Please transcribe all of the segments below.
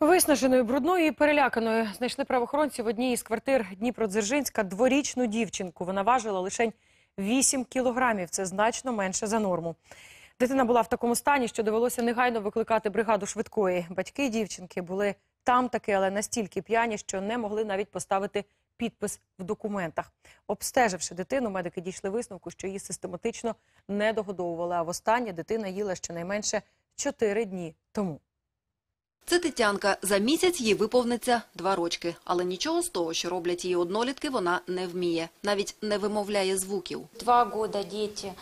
Виснаженою, брудною і переляканою знайшли правоохоронці в одній із квартир Дніпродзержинська дворічну дівчинку. Вона важила лише 8 кілограмів. Це значно менше за норму. Дитина була в такому стані, що довелося негайно викликати бригаду швидкої. Батьки дівчинки були там таки, але настільки п'яні, що не могли навіть поставити підпис в документах. Обстеживши дитину, медики дійшли висновку, що її систематично не догодовували. А востаннє дитина їла щонайменше 4 дні тому. Це Тетянка. За місяць їй виповниться два рочки. Але нічого з того, що роблять її однолітки, вона не вміє. Навіть не вимовляє звуків. Два дети э,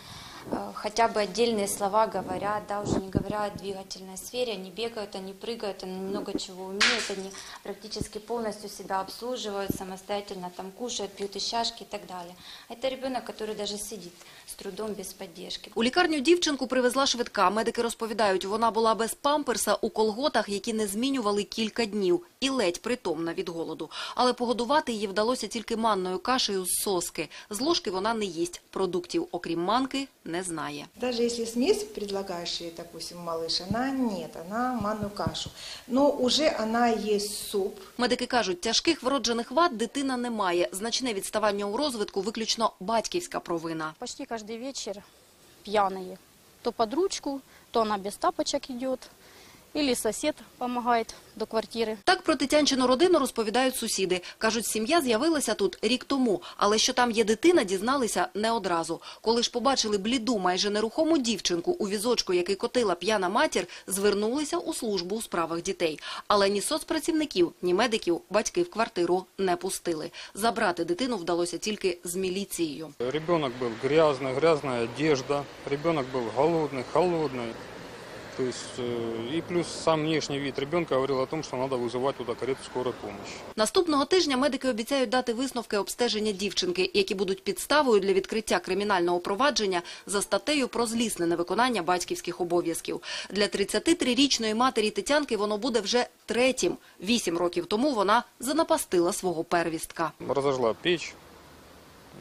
хотя бы отдельные слова говорят, да, уже не говоря о двигательной сфере, они бегают, они прыгают, они много чего умеют, они практически полностью себя обслуживают самостоятельно, там кушают, пьют из чашки и так далее. Это ребенок, который даже сидит с трудом без поддержки. У лікарню дівчинку привезла швидка. Медики розповідають, вона була без памперса у колготах, які не змінювали кілька днів, і ледь притомна від голоду. Але погодувати її вдалося тільки манною кашею з соски. З ложки вона не їсть. Продуктів, окрім манки, не знає. Даже если смесь предлагаешь ей, допустим, малыш, она нет, она манную кашу. Но уже она есть суп. Медики кажуть, тяжких вроджених вад дитина не має. Значне відставання у розвитку виключно батьківська провина. Почти каждый вечер пьяные. То под ручку, то она без тапочек идет. Или сосед помогает до квартиры. Так про Тетянчину родину розповідають сусіди. Кажуть, сім'я з'явилася тут рік тому, але що там є дитина, дізналися не одразу. Коли ж побачили бліду, майже нерухому дівчинку у візочку, який котила п'яна матір, звернулися у службу у справах дітей. Але ні соцпрацівників, ні медиків батьки в квартиру не пустили. Забрати дитину вдалося тільки з міліцією. Ребенок был грязный, грязная одежда. Ребенок был голодный, холодный. То есть, э, и плюс сам внешний вид ребенка говорил о том, что надо вызывать туда карету скорой помощи. Наступного тижня медики обіцяють дати висновки обстеження дівчинки, які будуть підставою для відкриття кримінального провадження за статтею про злісне невиконання батьківських обов'язків. Для 33-річної матері Тетянки воно буде вже третім. Вісім років тому вона занапастила свого первістка. Разожгла печь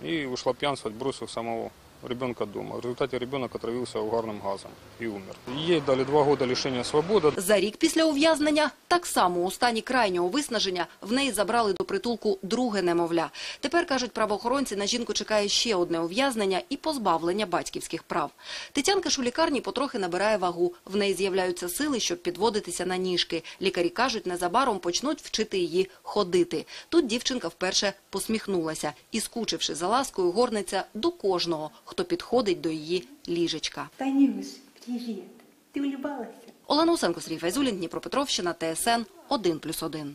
и ушла пьянствовать, бросив самого ребенка дома. В результате ребенок отравился угарным газом и умер. Ей дали два года лишения свободы. За рік після ув'язнення, так само у стані крайнього виснаження, в неї забрали до притулку друге немовля. Тепер, кажуть правоохоронці, на жінку чекає ще одне ув'язнення і позбавлення батьківських прав. Тетянка ж у лікарні потрохи набирає вагу. В неї з'являються сили, щоб підводитися на ніжки. Лікарі кажуть, незабаром почнуть вчити її ходити. Тут дівчинка вперше посміхнулася і, скучивши за ласкою, горниться до кожного, хто підходить до її ліжечка. Танюш, привіт. ти улюбалася? Олена Усенко, Сергій Файзулін, Дніпропетровщина, ТСН 1+,1.